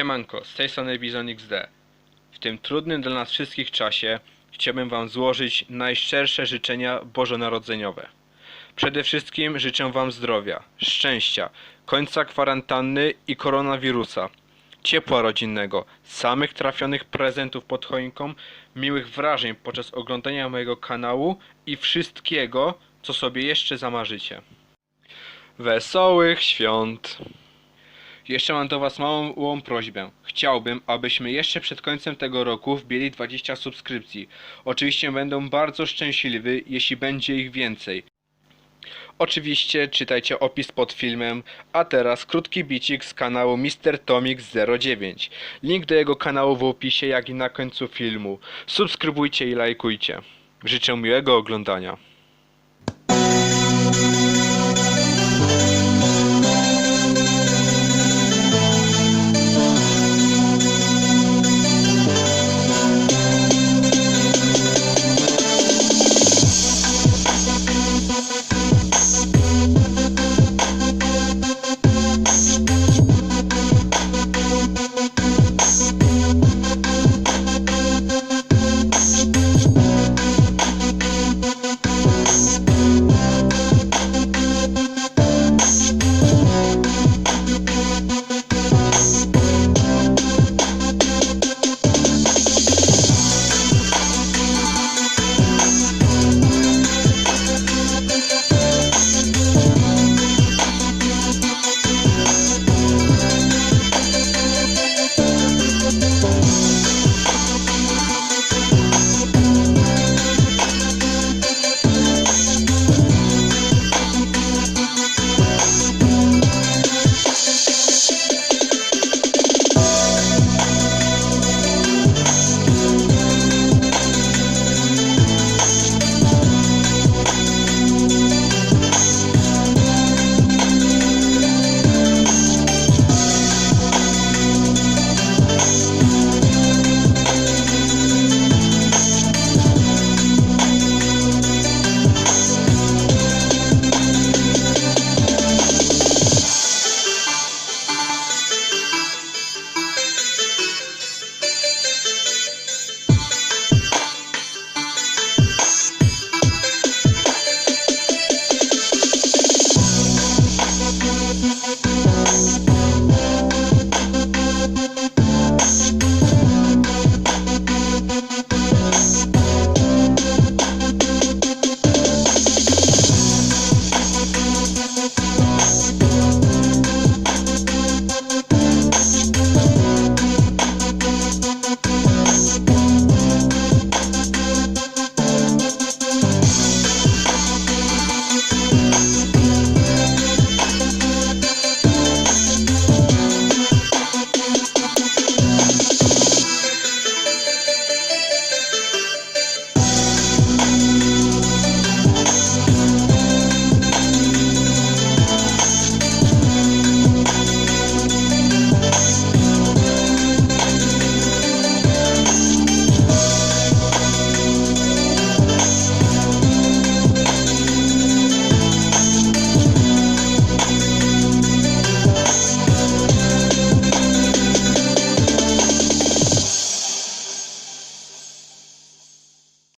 Siemanko, z tej strony Bizon XD. W tym trudnym dla nas wszystkich czasie chciałbym Wam złożyć najszczersze życzenia bożonarodzeniowe. Przede wszystkim życzę Wam zdrowia, szczęścia, końca kwarantanny i koronawirusa, ciepła rodzinnego, samych trafionych prezentów pod choinką, miłych wrażeń podczas oglądania mojego kanału i wszystkiego, co sobie jeszcze zamarzycie. Wesołych świąt! Jeszcze mam do Was małą prośbę. Chciałbym, abyśmy jeszcze przed końcem tego roku wbili 20 subskrypcji. Oczywiście będę bardzo szczęśliwy, jeśli będzie ich więcej. Oczywiście czytajcie opis pod filmem, a teraz krótki bicik z kanału Mr. Tomix 09. Link do jego kanału w opisie, jak i na końcu filmu. Subskrybujcie i lajkujcie. Życzę miłego oglądania.